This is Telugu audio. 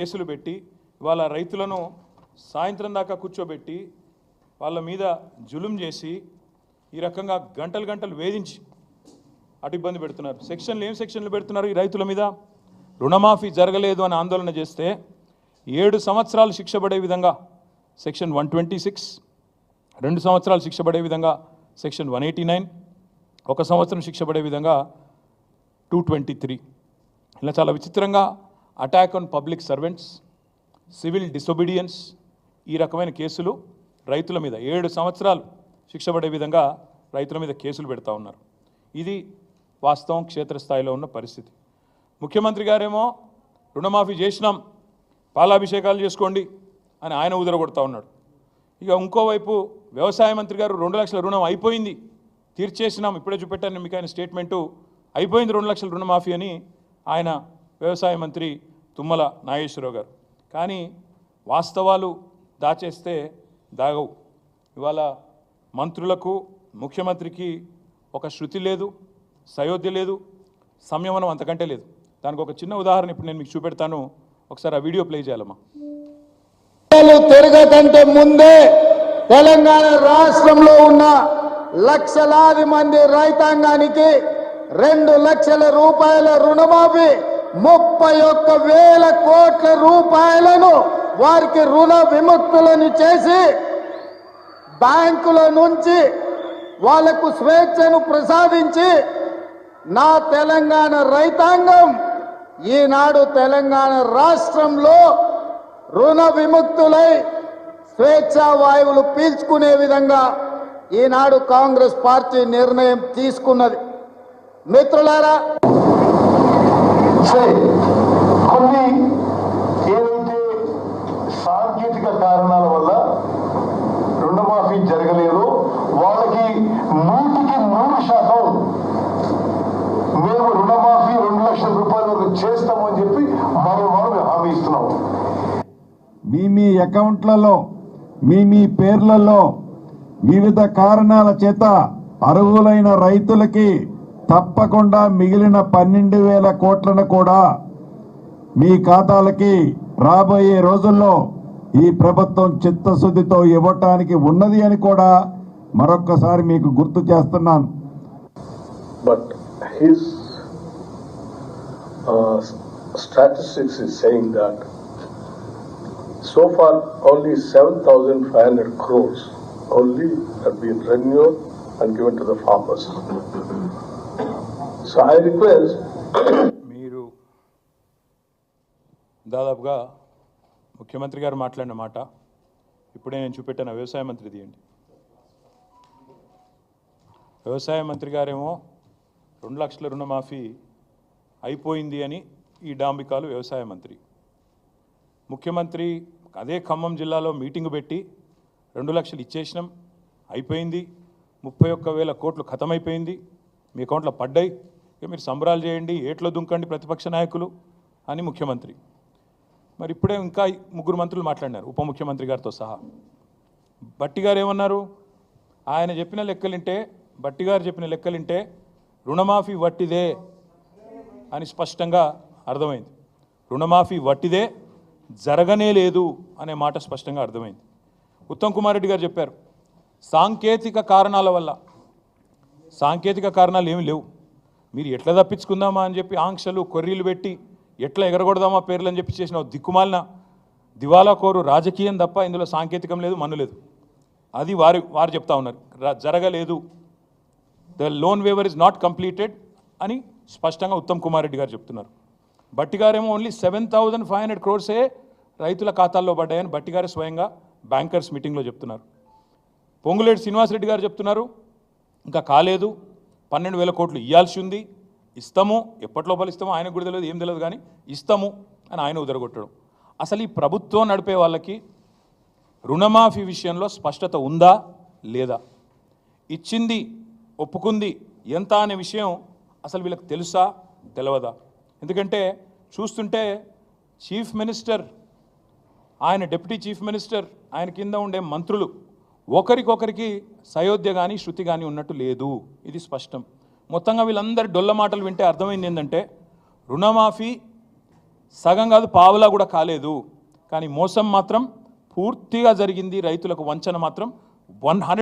కేసులు పెట్టి ఇవాళ రైతులను సాయంత్రం దాకా కూర్చోబెట్టి వాళ్ళ మీద జులుం చేసి ఈ రకంగా గంటలు గంటలు వేధించి అటు ఇబ్బంది పెడుతున్నారు. సెక్షన్లు ఏం సెక్షన్లు పెడుతున్నారు ఈ రైతుల మీద? రుణమాఫీ జరగలేదు అని ఆందోళన చేస్తే ఏడు సంవత్సరాలు శిక్ష పడే విధంగా సెక్షన్ వన్ ట్వంటీ సిక్స్ రెండు సంవత్సరాలు శిక్ష పడే విధంగా సెక్షన్ వన్ ఎయిటీ నైన్ ఒక సంవత్సరం శిక్ష పడే విధంగా టూ ట్వంటీ త్రీ. ఇలా చాలా విచిత్రంగా attack on public servants civil disobedience ఈ రకమైన కేసులు రైతుల మీద ఏడు సంవత్సరాలు శిక్ష పడే విధంగా రైతుల మీద కేసులు పెడతా ఉన్నారు. ఇది వాస్తవం క్షేత్రస్థాయిలో ఉన్న పరిస్థితి. ముఖ్యమంత్రి గారేమో రుణమాఫీ చేసినాం పాలాభిషేకాలు చేసుకోండి అని ఆయన ఉదరగొడతా ఉన్నాడు. ఇక ఇంకోవైపు వ్యవసాయ మంత్రి గారు రెండు లక్షల రుణం అయిపోయింది తీర్చేసినాం ఇప్పుడే చూపెట్టాను మీకు ఆయన స్టేట్మెంటు అయిపోయింది రెండు లక్షల రుణమాఫీ అని ఆయన వ్యవసాయ మంత్రి తుమ్మల నాగేశ్వరరావు గారు. కానీ వాస్తవాలు దాచేస్తే దాగవు. ఇవాళ మంత్రులకు ముఖ్యమంత్రికి ఒక శృతి లేదు సయోధ్య లేదు సంయమనం అంతకంటే లేదు. దానికి ఒక చిన్న ఉదాహరణ ఇప్పుడు నేను మీకు చూపెడతాను. ఒకసారి ఆ వీడియో ప్లే చేయాలమ్మా. తిరగకంటే ముందే తెలంగాణ రాష్ట్రంలో ఉన్న లక్షలాది మంది రైతాంగానికి రెండు లక్షల రూపాయల రుణమాఫీ ముప్పై ఒక్క వేల కోట్ల రూపాయలను వారికి రుణ విముక్తులను చేసి బ్యాంకుల నుంచి వాళ్ళకు స్వేచ్ఛను ప్రసాదించి నా తెలంగాణ రైతాంగం ఈనాడు తెలంగాణ రాష్ట్రంలో రుణ విముక్తులై స్వేచ్ఛా వాయువులు పీల్చుకునే విధంగా ఈనాడు కాంగ్రెస్ పార్టీ నిర్ణయం తీసుకున్నది. మిత్రులారా సరే కొన్ని ఏదైతే సాంకేతిక కారణాల వల్ల రుణమాఫీ జరగలేదు వాళ్ళకి నూటికి నూరు శాతం మేము రుణమాఫీ రెండు లక్షల రూపాయల వరకు చేస్తామని చెప్పి మనం మనం హామీ ఇస్తున్నాం. మీ మీ అకౌంట్లలో మీ మీ పేర్లలో వివిధ కారణాల చేత అర్హులైన రైతులకి తప్పకుండా మిగిలిన పన్నెండు వేల కోట్లను కూడా మీ ఖాతాలకి రాబోయే రోజుల్లో ఈ ప్రభుత్వం చిత్తశుద్ధితో ఇవ్వటానికి ఉన్నది అని కూడా మరొక్కసారి మీకు గుర్తు చేస్తున్నాను. But his statistics is saying that so far only seven thousand five hundred crores only been renewed and given the farmers so I request మీరు దాదాపుగా ముఖ్యమంత్రి గారు మాట్లాడిన మాట ఇప్పుడే నేను చూపెట్టాను వ్యవసాయ మంత్రి తీయండి వ్యవసాయ మంత్రి గారేమో రెండు లక్షల రుణమాఫీ అయిపోయింది అని ఈ డాంబికాలు వ్యవసాయ మంత్రి. ముఖ్యమంత్రి అదే ఖమ్మం జిల్లాలో మీటింగ్ పెట్టి రెండు లక్షలు ఇచ్చేసినాం అయిపోయింది. ముప్పై ఒక్క వేల కోట్లు ఖతమైపోయింది. మీ అకౌంట్లో పడ్డాయి. ఇక మీరు సంబరాలు చేయండి ఏట్లో దుంకండి ప్రతిపక్ష నాయకులు అని ముఖ్యమంత్రి. మరి ఇప్పుడే ఇంకా ముగ్గురు మంత్రులు మాట్లాడినారు ఉప ముఖ్యమంత్రి గారితో సహా. బట్టి గారు ఏమన్నారు? ఆయన చెప్పిన లెక్కలింటే బట్టి గారు చెప్పిన లెక్కలింటే రుణమాఫీ వట్టిదే అని స్పష్టంగా అర్థమైంది. రుణమాఫీ వట్టిదే జరగనే లేదు అనే మాట స్పష్టంగా అర్థమైంది. ఉత్తమ్ కుమార్ రెడ్డి గారు చెప్పారు సాంకేతిక కారణాల వల్ల సాంకేతిక కారణాలు ఏమి లేవు. మీరు ఎట్లా తప్పించుకుందామా అని చెప్పి ఆంక్షలు కొర్రీలు పెట్టి ఎట్లా ఎగరగొడదామా పేర్లు అని చెప్పి చేసిన దిక్కుమాలిన దివాలా కోరు రాజకీయం తప్ప ఇందులో సాంకేతికం లేదు మన్ను లేదు. అది వారు వారు చెప్తా ఉన్నారు. జరగలేదు. The loan waiver is not completed అని స్పష్టంగా ఉత్తమ్ కుమార్ రెడ్డి గారు చెప్తున్నారు. బట్టి గారేమో only seven thousand five hundred క్రోర్సే రైతుల ఖాతాల్లో పడ్డాయని బట్టి గారు స్వయంగా బ్యాంకర్స్ మీటింగ్లో చెప్తున్నారు. పొంగులేటి శ్రీనివాసరెడ్డి గారు చెప్తున్నారు ఇంకా కాలేదు. పన్నెండు వేల కోట్లు ఇవ్వాల్సి ఉంది ఇస్తాము. ఎప్పటి లోపల ఇస్తామో ఆయనకు కూడా తెలియదు ఏం తెలియదు కానీ ఇస్తాము అని ఆయన ఉదరగొట్టడం. అసలు ఈ ప్రభుత్వం నడిపే వాళ్ళకి రుణమాఫీ విషయంలో స్పష్టత ఉందా లేదా? ఇచ్చింది ఒప్పుకుంది ఎంత అనే విషయం అసలు వీళ్ళకి తెలుసా? తెలియదా ఎందుకంటే చూస్తుంటే చీఫ్ మినిస్టర్ ఆయన డిప్యూటీ చీఫ్ మినిస్టర్ ఆయన కింద ఉండే మంత్రులు ఒకరికొకరికి సయోధ్య కానీ శృతి కానీ ఉన్నట్టు లేదు. ఇది స్పష్టం. మొత్తంగా వీళ్ళందరి డొల్ల మాటలు వింటే అర్థమైంది ఏంటంటే రుణమాఫీ సగం కాదు పావులా కూడా కాలేదు. కానీ మోసం మాత్రం పూర్తిగా జరిగింది. రైతులకు వంచన మాత్రం వన్